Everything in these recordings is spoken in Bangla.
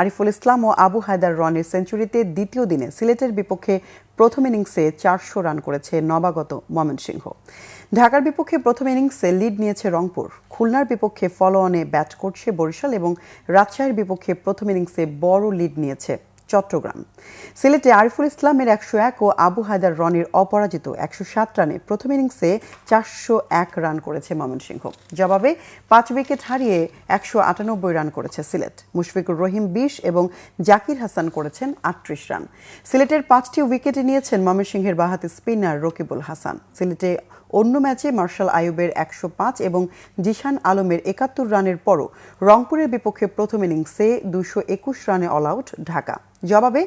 আরিফুল ইসলাম ও আবু হায়দার রনের সেঞ্চুরিতে দ্বিতীয় দিনে সিলেটের বিপক্ষে প্রথম ইনিংসে চারশো রান করেছে নবাগত ময়মনসিংহ। ঢাকার বিপক্ষে প্রথম ইনিংসে লিড নিয়েছে রংপুর। খুলনার বিপক্ষে ফলো অনে ব্যাট করছে বরিশাল এবং রাজশাহীর বিপক্ষে প্রথম ইনিংসে বড় লিড নিয়েছে চট্টগ্রাম। সিলেটে আরিফুল ইসলামের একশো এক ও আবু হায়দার রনির অপরাজিত একশো সাত রানে প্রথম ইনিংসে চারশো এক রান করেছে ময়মনসিংহ। জবাবে পাঁচ উইকেট হারিয়ে একশো আটানব্বই রান করেছে সিলেট। মুশফিকুর রহিম বিশ এবং জাকির হাসান করেছেন আটত্রিশ রান। সিলেটের পাঁচটি উইকেটে নিয়েছেন ময়মনসিংহের বাহাতি স্পিনার রকিবুল হাসান। সিলেটে অন্য ম্যাচে মার্শাল আয়ুবের একশো পাঁচ এবং জিশান আলমের একাত্তর রানের পরও রংপুরের বিপক্ষে প্রথম ইনিংসে দুশো একুশ রানে অল আউট ঢাকা। জবাবে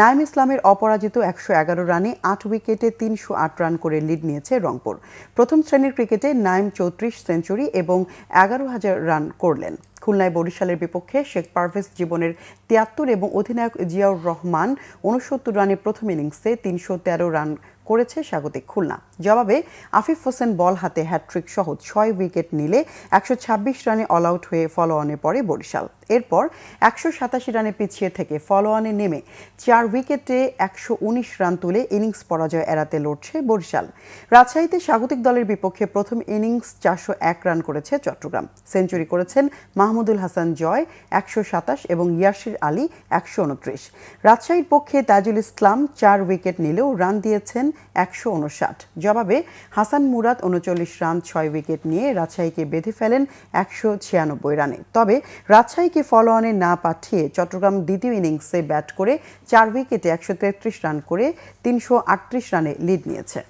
নাইম ইসলামের অপরাজিত একশো এগারো রানে আট উইকেটে তিনশো আট রান করে লিড নিয়েছে রংপুর। প্রথম শ্রেণির ক্রিকেটে নাইম চৌত্রিশ সেঞ্চুরি এবং এগারো হাজার রান করলেন। খুলনায় বরিশালের বিপক্ষে শেখ পারভেজ জীবনের তিয়াত্তর এবং অধিনায়ক জিয়াউর রহমান উনসত্তর রানে প্রথম ইনিংসে তিনশো তেরো রান করেছে স্বাগতিক খুলনা। জবাবে আফিফ হোসেন বল হাতে হ্যাট্রিক সহ ছয় উইকেট নিলে একশো ছাব্বিশ রানে অল আউট হয়ে ফলো অনে পড়ে বরিশাল। এরপর একশো সাতাশি রানে পিছিয়ে থেকে ফলো অনে নেমে চার উইকেটে একশো উনিশ রান তুলে ইনিংস পরাজয় এড়াতে লড়ছে বরিশাল। রাজশাহীতে স্বাগতিক দলের বিপক্ষে প্রথম ইনিংস চারশো এক রান করেছে চট্টগ্রাম। সেঞ্চুরি করেছেন মাহমুদুল হাসান জয় একশো সাতাশ এবং ইয়াসির আলী একশো উনত্রিশ। রাজশাহীর পক্ষে তাজুল ইসলাম চার উইকেট নিলেও রান দিয়েছেন একশো উনষাট। জবাবে হাসান মুরাদ উনচল্লিশ রান, ছয় উইকেট নিয়ে রাজশাহীকে বেঁধে ফেলেন একশো ছিয়ানব্বই রানে। তবে রাজশাহীকে ফলো অনে না পাঠিয়ে চট্টগ্রাম দ্বিতীয় ইনিংসে ব্যাট করে চার উইকেটে একশো তেত্রিশ রান করে তিনশো আটত্রিশ রানে লিড নিয়েছে।